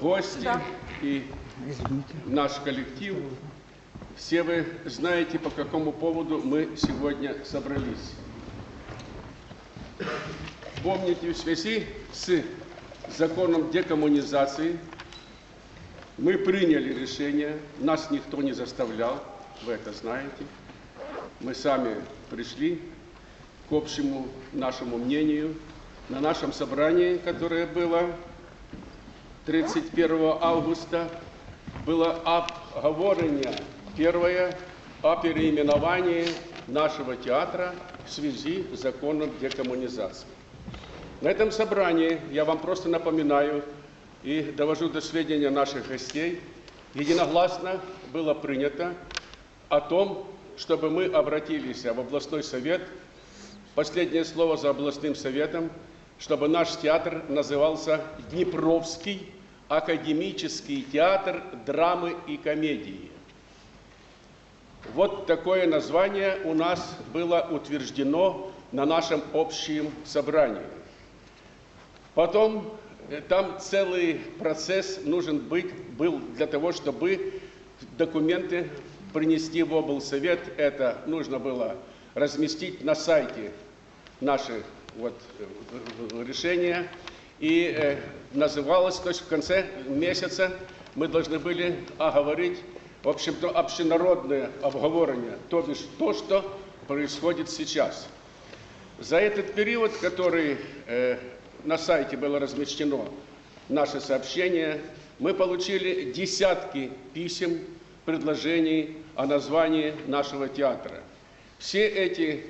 гости и наш коллектив. Все вы знаете, по какому поводу мы сегодня собрались. Помните, в связи с законом декоммунизации мы приняли решение, нас никто не заставлял, вы это знаете. Мы сами пришли к общему нашему мнению на нашем собрании, которое было 31 августа, было обговорение первое о переименовании нашего театра в связи с законом декоммунизации. На этом собрании, я вам просто напоминаю и довожу до сведения наших гостей, единогласно было принято о том, чтобы мы обратились в областной совет, последнее слово за областным советом, чтобы наш театр назывался Днепровский академический театр драмы и комедии. Вот такое название у нас было утверждено на нашем общем собрании. Потом э, там целый процесс нужен быть, был для того, чтобы документы принести в облсовет. Это нужно было разместить на сайте наши вот, э, решения. И э, называлось, то есть в конце месяца мы должны были оговорить в общем-то, общенародное обговорение, то бишь то, что происходит сейчас. За этот период, который э, на сайте было размещено наше сообщение, мы получили десятки писем, предложений о названии нашего театра. Все эти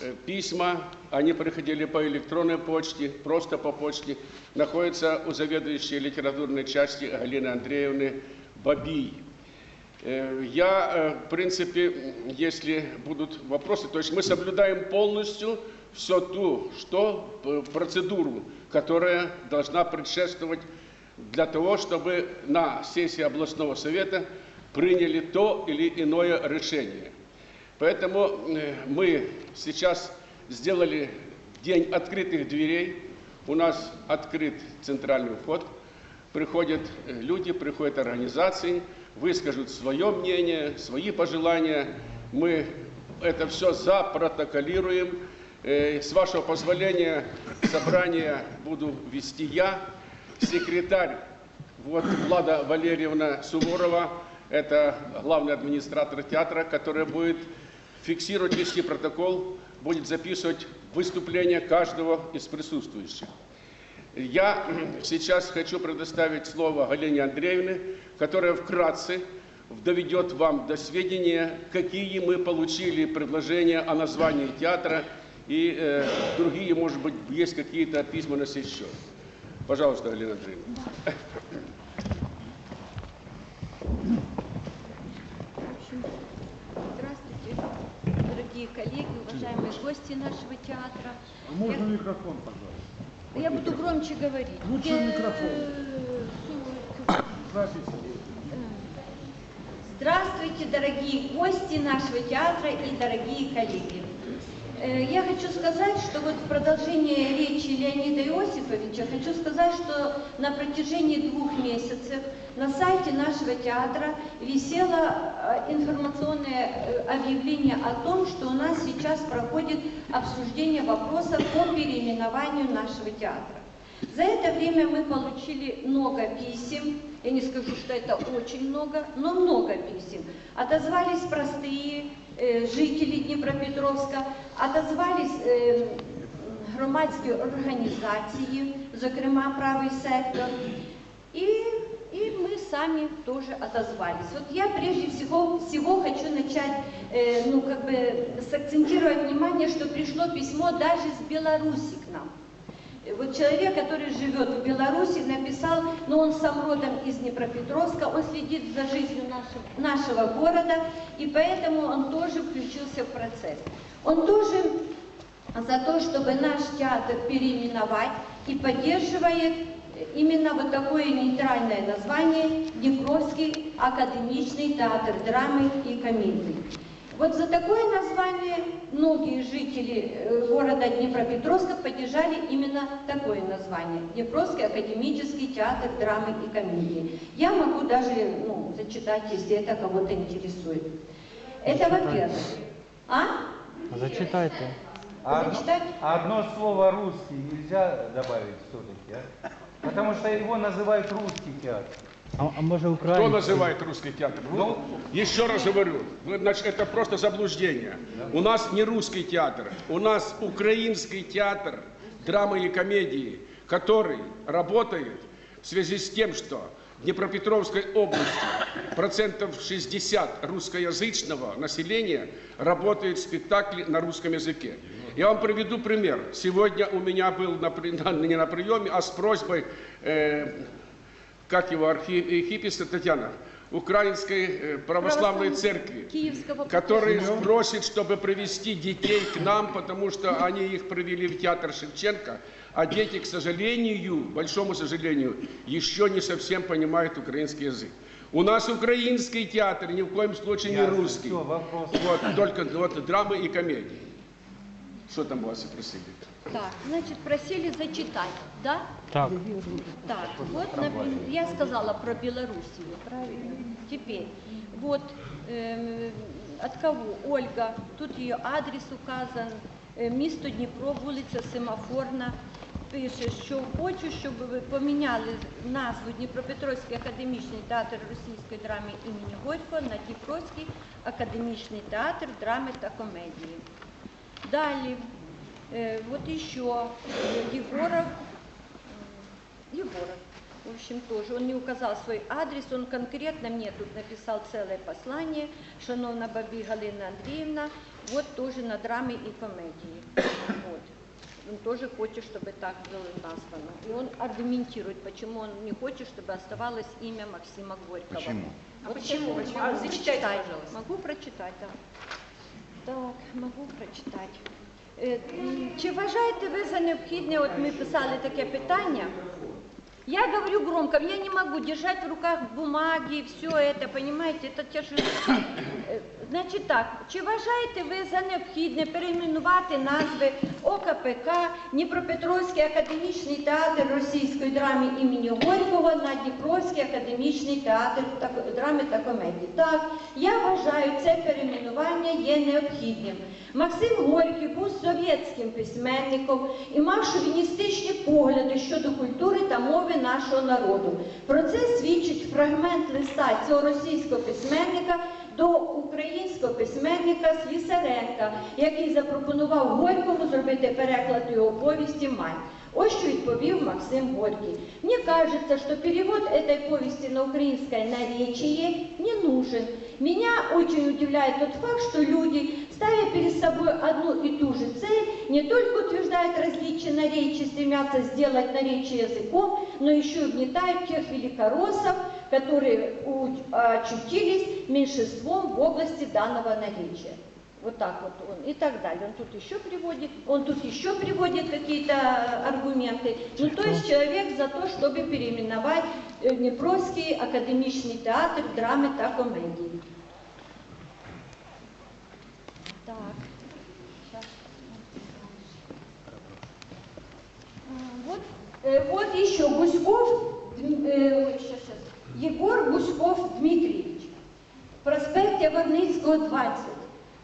э, письма, они приходили по электронной почте, просто по почте, находятся у заведующей литературной части Галины Андреевны Бабий. Э, я, э, в принципе, если будут вопросы, то есть мы соблюдаем полностью все ту, что э, процедуру, которая должна предшествовать для того, чтобы на сессии областного совета приняли то или иное решение. Поэтому мы сейчас сделали день открытых дверей. У нас открыт центральный вход. Приходят люди, приходят организации – выскажут свое мнение, свои пожелания. Мы это все запротоколируем. Э, с вашего позволения собрание буду вести я, секретарь вот Влада Валерьевна Суворова, это главный администратор театра, который будет фиксировать, вести протокол, будет записывать выступление каждого из присутствующих. Я сейчас хочу предоставить слово Галине Андреевне, которая вкратце доведет вам до сведения, какие мы получили предложения о названии театра и э, другие, может быть, есть какие-то письма на сей счет. Пожалуйста, Галина Андреевна. Здравствуйте, дорогие коллеги, уважаемые гости нашего театра. А можно Я... микрофон, пожалуйста? Я буду громче говорить. Лучше Я... микрофон. Здравствуйте, дорогие гости нашего театра и дорогие коллеги. Э, я хочу сказать, что вот в продолжение речи Леонида Иосифовича хочу сказать, что на протяжении двух месяцев на сайте нашего театра висело э, информационное э, объявление о том, что у нас сейчас проходит обсуждение вопросов по переименованию нашего театра. За это время мы получили много писем, я не скажу, что это очень много, но много писем. Отозвались простые э, жителі Дніпропетровська, отозвались е, громадські організації, зокрема правий сектор, и, и мы сами тоже отозвались. Вот я прежде всего, всего хочу начать, э, ну, как бы, сакцентировать внимание, что пришло письмо даже с Беларуси к нам. Вот человек, который живет в Беларуси, написал, но он сам родом из Днепропетровска, он следит за жизнью нашего, нашего города, и поэтому он тоже включился в процесс. Он тоже за то, чтобы наш театр переименовать и поддерживает именно вот такое нейтральное название Днепровский академичный театр драмы и комедии. Вот за такое название многие жители э, города Днепропетровска поддержали именно такое название. Днепровский академический театр драмы и комедии. Я могу даже ну, зачитать, если это кого-то интересует. Это во-первых. А? Зачитайте. А одно, Прочитать? а одно слово русский нельзя добавить все-таки, а? Потому что его называют русский театр. А, а може Кто называет русский театр? Ну, Еще раз говорю, вы, значит, это просто заблуждение. У нас не русский театр, у нас украинский театр драмы и комедии, который работает в связи с тем, что в Днепропетровской области процентов 60 русскоязычного населения работает в спектакле на русском языке. Я вам приведу пример. Сегодня у меня был на, не на приеме, а с просьбой э, как его архиепископ Татьяна, Украинской э, православной Православной церкви, Киевского который просит, чтобы привести детей к нам, потому что они их привели в театр Шевченко, а дети, к сожалению, большому сожалению, еще не совсем понимают украинский язык. У нас украинский театр, ни в коем случае не ясно, русский. вопрос. Вот, только вот, драмы и комедии. Что там вас и просили? Так, значит, просили зачитать, да? Так. Так, вот например, я сказала про Белоруссию, правильно? Теперь, вот эм, от кого? Ольга, тут ее адрес указан, е, місто Дніпро, вулиця Семафорна. Пише, що хочу, щоб ви поміняли назву Дніпропетровський академічний театр російської драми імені Горького на Дніпровський академічний театр драми та комедії. Далі, э, вот еще э, Егоров, э, Егоров, в общем, тоже, он не указал свой адрес, он конкретно мне тут написал целое послание, шановна Бабі Галина Андреевна, вот тоже на драме и комедии. Вот. Он тоже хочет, чтобы так было названо. И он аргументирует, почему он не хочет, чтобы оставалось имя Максима Горького. Почему? А почему? А, зачитайте, пожалуйста. Могу прочитать, да. Так, можу прочитати. Чи вважаєте ви за необхідне, от ми писали таке питання, я говорю громко, я не могу держать в руках бумаги, все это, понимаете, это тяжело. Е, Значить так, чи вважаєте ви за необхідне перейменувати назви ОКПК Дніпропетровський академічний театр російської драми імені Горького на Дніпровський академічний театр драми та комедії? Так, я вважаю, це перейменування є необхідним. Максим Горький був совєтським письменником і мав шовіністичні погляди щодо культури та мови нашого народу. Про це свідчить фрагмент листа цього російського письменника до українського письменника Слісаренка, який запропонував Горькому зробити переклад його повісті Май. Ось що відповів Максим Горький. Мне кажется, что перевод этой повести на украинское наречие не нужен. Меня очень удивляет тот факт, что люди, ставя перед собой одну и ту же цель, не только утверждают различия наречий, стремятся сделать наречие языком, но еще и угнетают тех великороссов, которые очутились меньшинством в области данного наречия. Вот так вот он и так далее. Он тут еще приводит, он тут еще приводит какие-то аргументы. Ну, то есть человек за то, чтобы переименовать э, Днепровский академичный театр драмы та комедии. Так. А, Вот, э, вот еще Гуськов, э. Егор Гуськов Дмитриевич. Проспект Яворницького 20,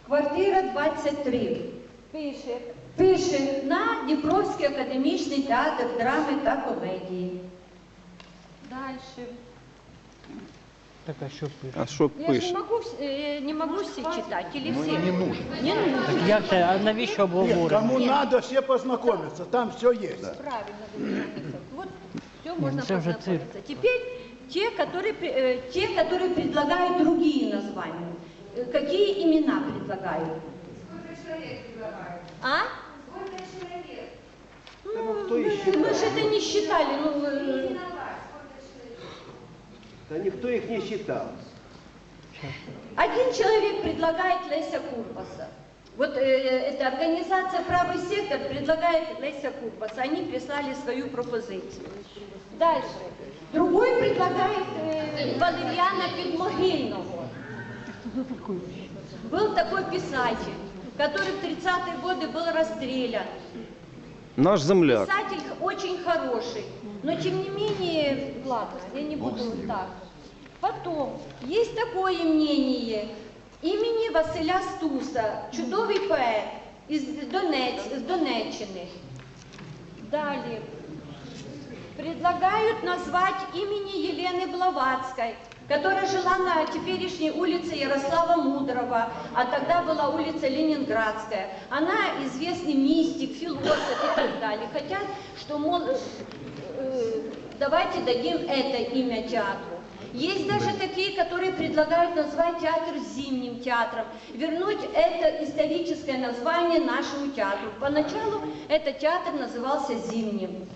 квартира 23. Пише, пише на Дніпровський академічний театр драми та комедії. Дальше. Так, а що пише? А що Я же не пише? могу, вс- э, не могу все читать, или Ну, все? не нужно. Не нужно. Так як це, а навіщо Нет, обговорення? кому надо, все познакомятся, там все есть. Правильно вы говорите. Вот все можно это уже познакомиться. Теперь те, которые, пре- э, те, которые предлагают другие названия. Э, Какие имена предлагают? А? Ну, мы, мы же это не считали. Ну, э, Да никто их не считал. один человек предлагает Леся Курбаса. Вот э, эта организация «Правый сектор» предлагает Леся Курбаса. Они прислали свою пропозицию. Дальше. Другой предлагает э, Валерьяна Підмогильного. Был такой писатель, который в 30-е годы был расстрелян. Наш земляк. Писатель очень хороший, но тем не менее, ладно, я не буду вот так. Потом, есть такое мнение имени Василя Стуса, чудовий поэт из, Донець, из Донеччины. Далее. Предлагают назвать имени Елены Блаватской, которая жила на теперешней улице Ярослава Мудрого, а тогда была улица Ленинградская. Она известный мистик, философ и так далее. Хотят, что, мол, э, давайте дадим это имя театру. Есть даже такие, которые предлагают назвать театр зимним театром, вернуть это историческое название нашему театру. Поначалу этот театр назывался зимним.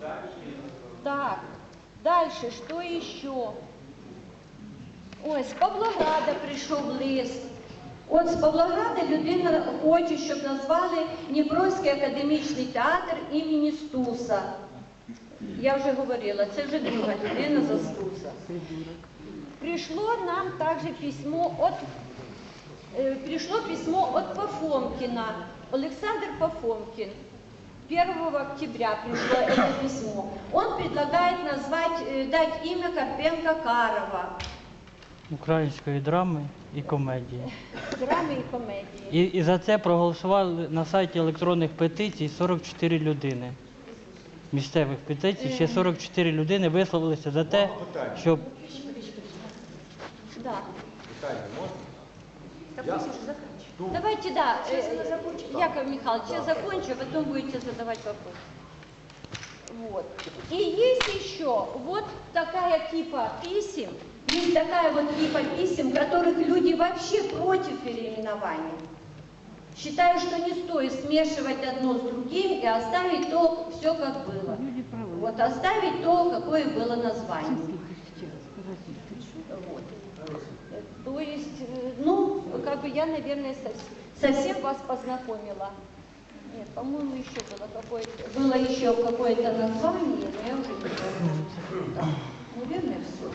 Так, дальше, что еще? Ой, з Павлограда прийшов лист. От з Павлограда людина хоче, щоб назвали Дніпровський академічний театр імені Стуса. Я вже говорила, це вже друга людина за Стуса. Пришло нам также письмо от э, пришло письмо от Пафомкина. Александр Пафомкин. 1 октября пришло это письмо. Он предлагает назвать, э, дать имя Карпенко Карова. Української драми і комедії. Драми і комедії. І, і за це проголосували на сайті електронних петицій 44 людини. Місцевих петицій ще 44 людини висловилися за те, щоб Да. Давайте, да, э, Яков Михайлович, я закончу, а потом будете задавать вопрос. Вот. И есть еще вот такая типа писем, есть такая вот типа писем, которых люди вообще против переименования. Считаю, что не стоит смешивать одно с другим и оставить то все как было. Вот оставить то, какое было название. Вот. То есть, э, ну, как бы я, наверное, сов- совсем вас познакомила. Нет, по-моему, еще было какое-то, было еще какое-то название, но я уже не помню. Да. Наверное, все.